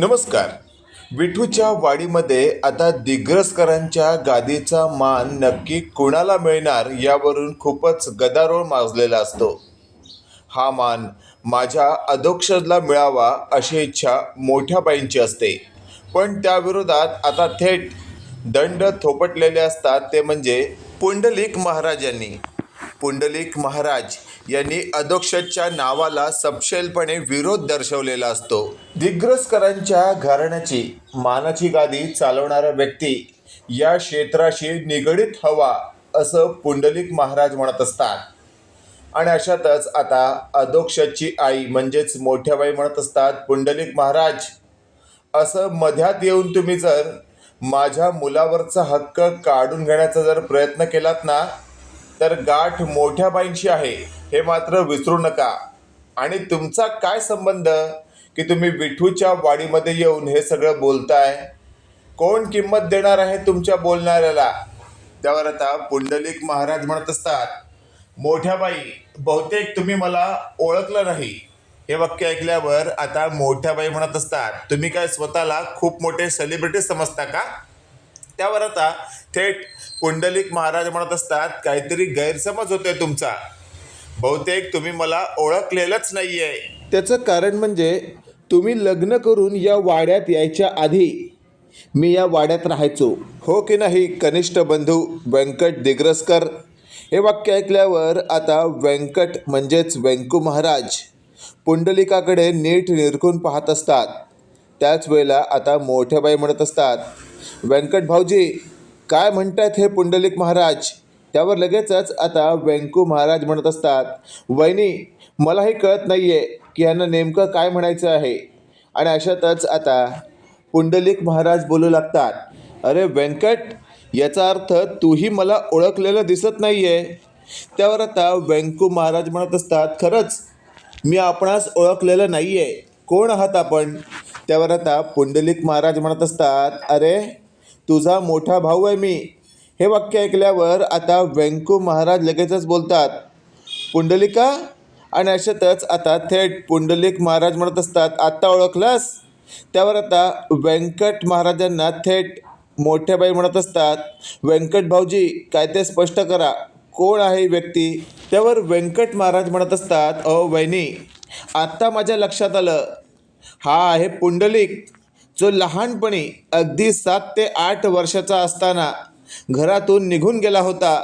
नमस्कार. विठूच्या वाडीमध्ये आता दिग्रसकरांच्या गादीचा मान नक्की कुणाला मिळणार यावरून खूपच गदारोळ माजलेला असतो. हा मान माझ्या अधोक्षजला मिळावा अशी इच्छा मोठ्या बाईंची असते. पण त्याविरोधात आता थेट दंड थोपटलेले असतात ते म्हणजे पुंडलिक महाराजांनी. पुंडलिक महाराज यांनी अधोक्षजच्या नावाला सपशेलपणे विरोध दर्शवलेला असतो. दिग्रसकरांच्या घराण्याची मानाची गादी चालवणारा व्यक्ती या क्षेत्राशी निगडीत हवा असं पुंडलिक महाराज म्हणत असतात. आणि अशातच आता अधोक्षजची आई म्हणजेच मोठ्या बाई म्हणत असतात पुंडलिक महाराज असं मध्यात येऊन तुम्ही जर माझ्या मुलावरचा हक्क काढून घेण्याचा जर प्रयत्न केलात ना तर गाठ मोठ्या बाईंशी आहे. हे मात्र विसरू नका. आणि तुमचा काय संबंध? की तुम्ही विठूच्या वाडीमध्ये येऊन हे सगळं बोलताय? कोण किंमत देणार आहे तुमच्या बोलणाऱ्याला? त्यावर आता पुंडलिक महाराज म्हणत असतात मोठ्या बाई बहुतेक तुम्ही मला ओळखलं नाही. हे वाक्य ऐकल्यावर आता मोठ्या बाई म्हणत असतात तुम्ही काय स्वतःला खूप मोठे सेलिब्रिटी समजता का? त्यावर आता थेट पुंडलिक महाराज म्हणत असतात काहीतरी गैरसमज होतोय तुमचा. बहुतेक तुम्ही मला ओळखलेलंच नाहीये. त्याचं कारण म्हणजे तुम्ही लग्न करून या वाड्यात यायच्या आधी मी या वाड्यात राहायचो. हो की नाही कनिष्ठ बंधू व्यंकट दिग्रसकर? हे वाक्य ऐकल्यावर आता व्यंकट म्हणजेच व्यंकू महाराज पुंडलिकाकडे नीट निरखून पाहत असतात. त्याच वेळेला आता मोठ्या बाई म्हणत असतात व्यंकट भाऊजी काय म्हणतात हे पुंडलिक महाराज? त्यावर लगेचच आता व्यंकू महाराज म्हणत असतात वहिनी मलाही कळत नाही आहे की यांना नेमकं काय म्हणायचं आहे. आणि अशातच आता पुंडलिक महाराज बोलू लागतात अरे व्यंकट याचा अर्थ तूही मला ओळखलेलं दिसत नाही आहे त्यावर आता व्यंकू महाराज म्हणत असतात खरंच मी आपणास ओळखलेलं नाही आहे कोण आहात आपण? त्यावर आता पुंडलिक महाराज म्हणत असतात अरे तुझा मोठा भाऊ आहे मी. हे वाक्य ऐकल्यावर आता व्यंकू महाराज लगेचच बोलतात पुंडलिका आणि अशातच आता थेट पुंडलिक महाराज म्हणत असतात आत्ता ओळखलास? त्यावर आता व्यंकट महाराजांना थेट मोठ्या बाई म्हणत असतात व्यंकट भाऊजी काय ते स्पष्ट करा कोण आहे व्यक्ती? त्यावर व्यंकट महाराज म्हणत असतात अहो वहिनी आत्ता माझ्या लक्षात आलं हा आहे पुंडलिक जो लहानपणी अगदी सात ते आठ वर्षाचा असताना घरातून निघून गेला होता.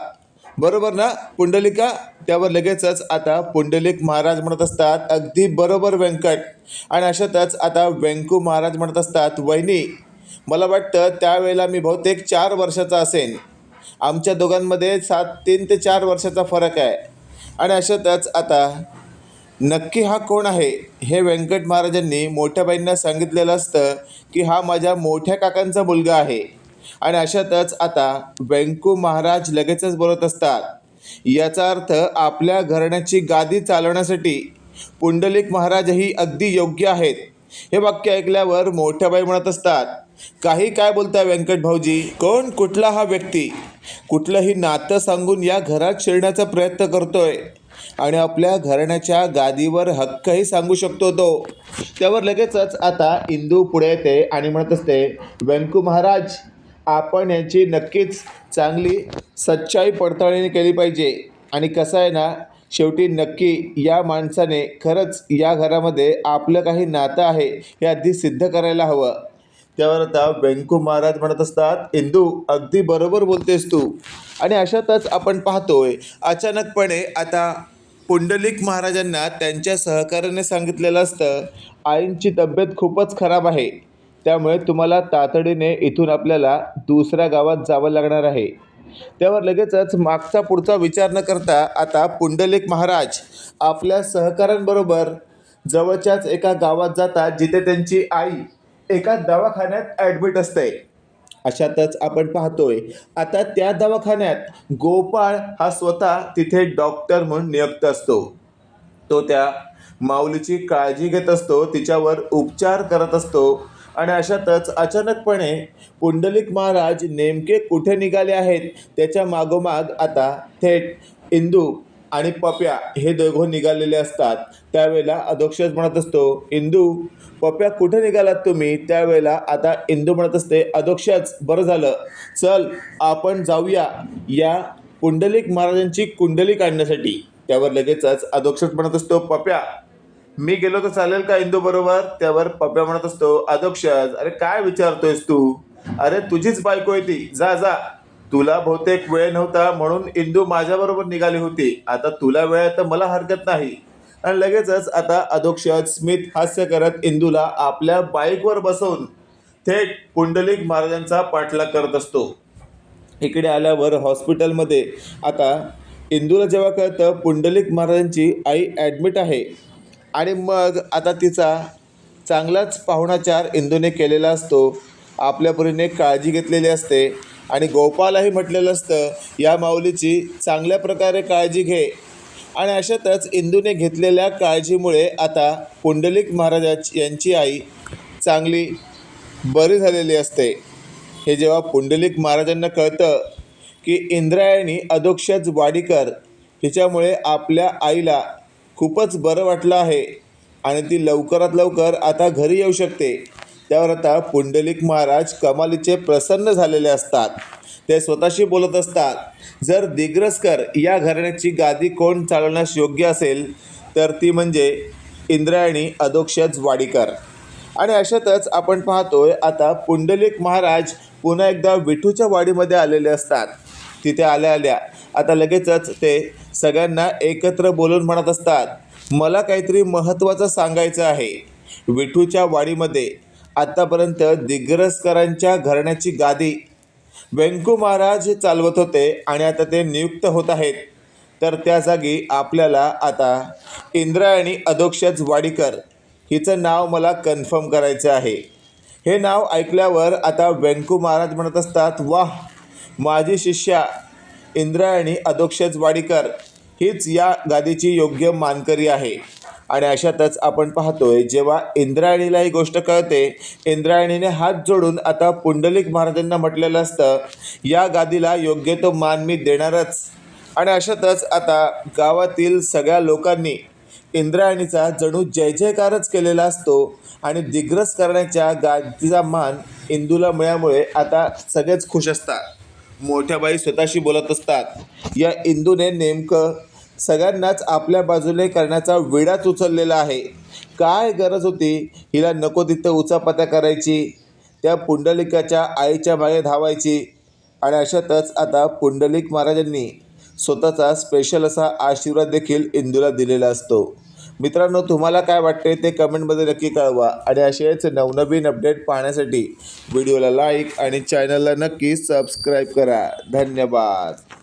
बरोबर ना पुंडलिका? त्यावर लगेचच आता पुंडलिक महाराज म्हणत असतात अगदी बरोबर व्यंकट. आणि अशातच आता व्यंकू महाराज म्हणत असतात वहिनी मला वाटतं त्यावेळेला मी बहुतेक चार वर्षाचा असेन. आमच्या दोघांमध्ये सात तीन ते चार वर्षाचा फरक आहे. आणि अशातच आता नक्की हा कोण आहे? हे व्यंकट महाराजांनी मोठ्या बाईंना सांगितलेलं असतं की हा माझ्या मोठ्या काकांचा मुलगा आहे. आणि अशातच आता व्यंकू महाराज लगेचच बोलत असतात. याचा अर्थ आपल्या घराण्याची गादी चालवण्यासाठी पुंडलिक महाराजही अगदी योग्य आहेत. हे वाक्य ऐकल्यावर मोठ्या बाई म्हणत असतात काही काय बोलताय व्यंकट भाऊजी? कोण? कुठला हा व्यक्ती? कुठलंही नातं सांगून या घरात शिरण्याचा प्रयत्न करतोय. आणि आपल्या घराण्याच्या गादीवर हक्कही सांगू शकतो तो. त्यावर लगेचच आता इंदू पुढे येते आणि म्हणत असते व्यंकू महाराज आपण यांची नक्कीच चांगली सच्चाई पडताळणी केली पाहिजे. आणि कसं आहे ना शेवटी नक्की या माणसाने खरंच या घरामध्ये आपलं काही नातं आहे हे आधी सिद्ध करायला हवं. त्यावर आता व्यंकू महाराज म्हणत असतात इंदू अगदी बरोबर बोलतेस तू. आणि अशातच आपण पाहतोय अचानकपणे आता पुंडलिक महाराजांना त्यांच्या सहकार्याने सांगितलेलं असतं आईंची तब्येत खूपच खराब आहे. त्यामुळे तुम्हाला तातडीने इथून आपल्याला दुसऱ्या गावात जावं लागणार आहे. त्यावर लगेचच मागचा पुढचा विचार न करता आता पुंडलिक महाराज आपल्या सहकाऱ्यांबरोबर जवळच्याच एका गावात जातात जिथे त्यांची आई एका दवाखान्यात ॲडमिट असते. अशातच आपण पाहतोय आता त्या दवाखान्यात गोपाळ हा स्वतः तिथे डॉक्टर म्हणून नियुक्त असतो. तो त्या माऊलीची काळजी घेत असतो तिच्यावर उपचार करत असतो आणि अशातच अचानकपणे पुंडलिक महाराज नेमके कुठे निघाले आहेत त्याच्या मागोमाग आता थेट इंदू आणि पप्या हे दोघं निघालेले असतात. त्यावेळेला अधोक्षज म्हणत असतो इंदू पप्प्या कुठे निघालात तुम्ही? त्यावेळेला आता इंदू म्हणत असते अधोक्षच बरं झालं. चल आपण जाऊया या कुंडलिक महाराजांची कुंडली काढण्यासाठी. त्यावर लगेचच अधोक्षच म्हणत असतो पप्या मी गेलो तर चालेल का इंदू बरोबर? त्यावर पप्प्या म्हणत असतो अधोक्षज अरे काय विचारतोयस तू? अरे तुझीच बायको आहे ती. जा जा. तुला बहुतेक वेळ नव्हता म्हणून इंदू माझ्याबरोबर निघाली होती. आता तुला वेळ आहे तर मला हरकत नाही. आणि लगेचच आता अधोक्षज स्मित हास्य करत इंदूला आपल्या बाईकवर बसवून थेट पुंडलिक महाराजांचा पाठलाग करत असतो. इकडे आल्यावर हॉस्पिटलमध्ये आता इंदूला जेव्हा कळतं पुंडलिक महाराजांची आई ॲडमिट आहे आणि मग आता तिचा चांगलाच पाहुणाचार इंदूने केलेला असतो आपल्या परीने काळजी घेतलेली असते आणि गोपालाही म्हटलेलं असतं या माऊलीची चांगल्या प्रकारे काळजी घे आणि अशातच इंदूने घेतलेल्या काळजीमुळे आता पुंडलिक महाराज यांची आई चांगली बरी झालेली असते. हे जेव्हा पुंडलिक महाराजांना कळतं की इंद्रायणी अधोक्षज वाडीकर हिच्यामुळे आपल्या आईला खूपच बरं वाटलं आहे आणि ती लवकरात लवकर आता घरी येऊ शकते. त्यावर आता पुंडलिक महाराज कमालीचे प्रसन्न झालेले असतात. ते स्वतःशी बोलत असतात. जर दिग्रसकर या घराण्याची गादी कोण चालवण्यास योग्य असेल तर ती म्हणजे इंद्रायणी अधोक्षज वाडीकर. आणि अशातच आपण पाहतोय आता पुंडलिक महाराज पुन्हा एकदा विठूच्या वाडीमध्ये आलेले असतात. तिथे आल्या आल्या. आता लगेचच ते सगळ्यांना एकत्र बोलून म्हणत असतात मला काहीतरी महत्त्वाचं सांगायचं आहे. विठूच्या वाडीमध्ये आत्तापर्यंत दिग्रसकरांच्या घराण्याची गादी व्यंकू महाराज चालवत होते आणि आता ते नियुक्त होत आहेत. तर त्या जागी आपल्याला आता इंद्रायणी अधोक्षज वाडीकर हिचं नाव मला कन्फर्म करायचं आहे. हे नाव ऐकल्यावर आता व्यंकू महाराज म्हणत असतात वाह माझी शिष्या इंद्रायणी अधोक्षज वाडीकर हीच या गादीची योग्य मानकरी आहे. आणि अशातच आपण पाहतोय जेव्हा इंद्रायणीला ही गोष्ट कळते इंद्रायणीने हात जोडून आता पुंडलिक महाराजांना म्हटलेलं असतं या गादीला योग्य तो मान मी देणारच. आणि अशातच आता गावातील सगळ्या लोकांनी इंद्रायणीचा जणू जय जयकारच केलेला असतो आणि दिग्रस करण्याच्या गादीचा मान इंदूला मिळामुळे आता सगळेच खुश असतात. मोठ्या बाई स्वतःशी बोलत असतात. या इंदूने नेमकं सगळ्यांनाच आपल्या बाजूने करण्याचा विडाच उचललेला आहे. काय गरज होती? हिला नको तिथं उचापत्या करायची. त्या पुंडलिकाच्या आईच्या मागे धावायची. आणि अशातच आता पुंडलिक महाराजांनी स्वतःचा स्पेशल असा आशीर्वाद देखील इंदूला दिलेला असतो. मित्रांनो तुम्हाला काय वाटते ते कमेंटमध्ये नक्की कळवा. आणि असेच नवनवीन अपडेट पाहण्यासाठी व्हिडिओला लाईक आणि चॅनलला नक्की सबस्क्राईब करा. धन्यवाद.